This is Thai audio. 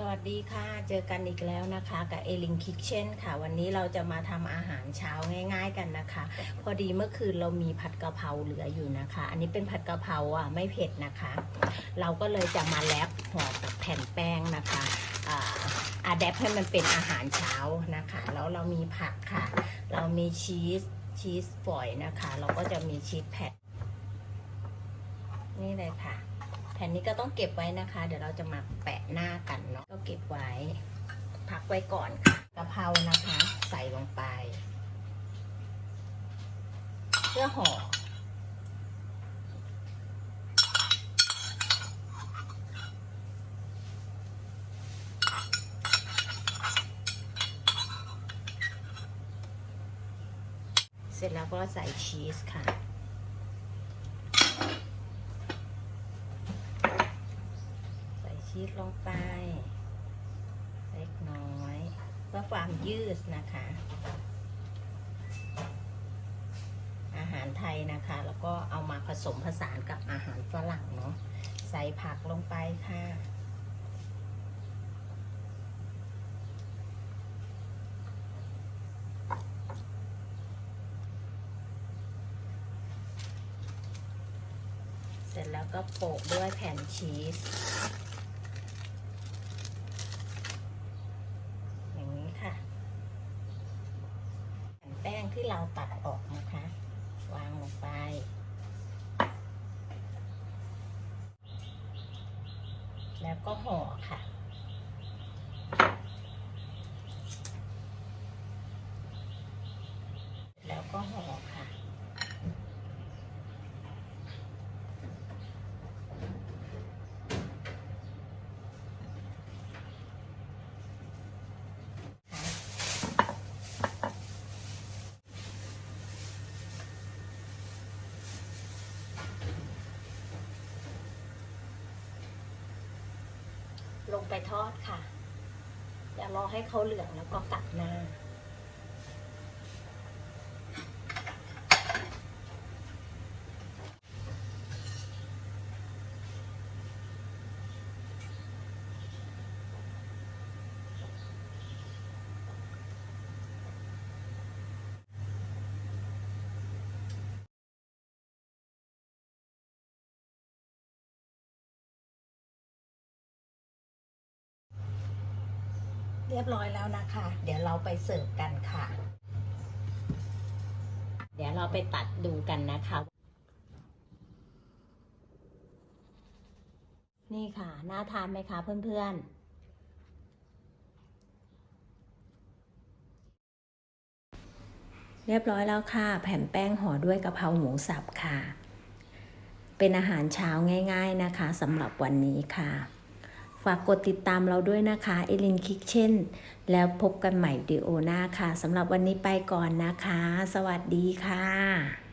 สวัสดีค่ะ เจอกันอีกแล้วนะคะกับเอลิงคิ t เช่นค่ะ วันนี้เราจะมาทำอาหารเช้าง่ายๆกันนะคะ พอดีเมื่อคืนเรามีผัดกะเพราเหลืออยู่นะคะ อันนี้เป็นผัดกะเพราอะไม่เผ็ดนะคะ เราก็เลยจะมาแรปห่อกับแผ่นแป้งนะคะอ่าแดปให้มันเป็นอาหารเช้านะคะ แล้วเรามีผักค่ะ เรามีชีสชีสฝอยนะคะ เราก็จะมีชีสแผ่นนี่เลยค่ะ แผ่นนี้ก็ต้องเก็บไว้นะคะ เดี๋ยวเราจะมาแปะหน้ากันเนาะก็เก็บไว้ พักไว้ก่อนค่ะกะเพรานะคะ ใส่ลงไป เพื่อห่อเสร็จแล้วก็ใส่ชีสค่ะ ใส่ ชีสลงไป เล็กน้อย เพื่อความยืดนะคะ อาหารไทยนะคะ แล้วก็เอามาผสมผสานกับอาหารฝรั่งเนาะใส่ผักลงไปค่ะเสร็จแล้วก็โปะด้วยแผ่นชีส อย่างนี้ค่ะ แผ่นแป้งที่เราตัดออกนะคะ วางลงไป แล้วก็ห่อค่ะ แล้วก็ห่อค่ะ ลงไปทอดค่ะ อย่ารอให้เขาเหลืองแล้วก็กลับหน้า เรียบร้อยแล้วนะคะ เดี๋ยวเราไปเสิร์ฟกันค่ะ เดี๋ยวเราไปตัดดูกันนะคะ นี่ค่ะ น่าทานไหมคะเพื่อนๆเรียบร้อยแล้วค่ะ แผ่นแป้งห่อด้วยกะเพราหมูสับค่ะ เป็นอาหารเช้าง่าย ๆนะคะสำหรับวันนี้ค่ะ ฝากกดติดตามเราด้วยนะคะเอลินคิกเช่น แล้วพบกันใหม่ดีโอหน้าค่ะสำหรับวันนี้ไปก่อนนะคะ สวัสดีค่ะ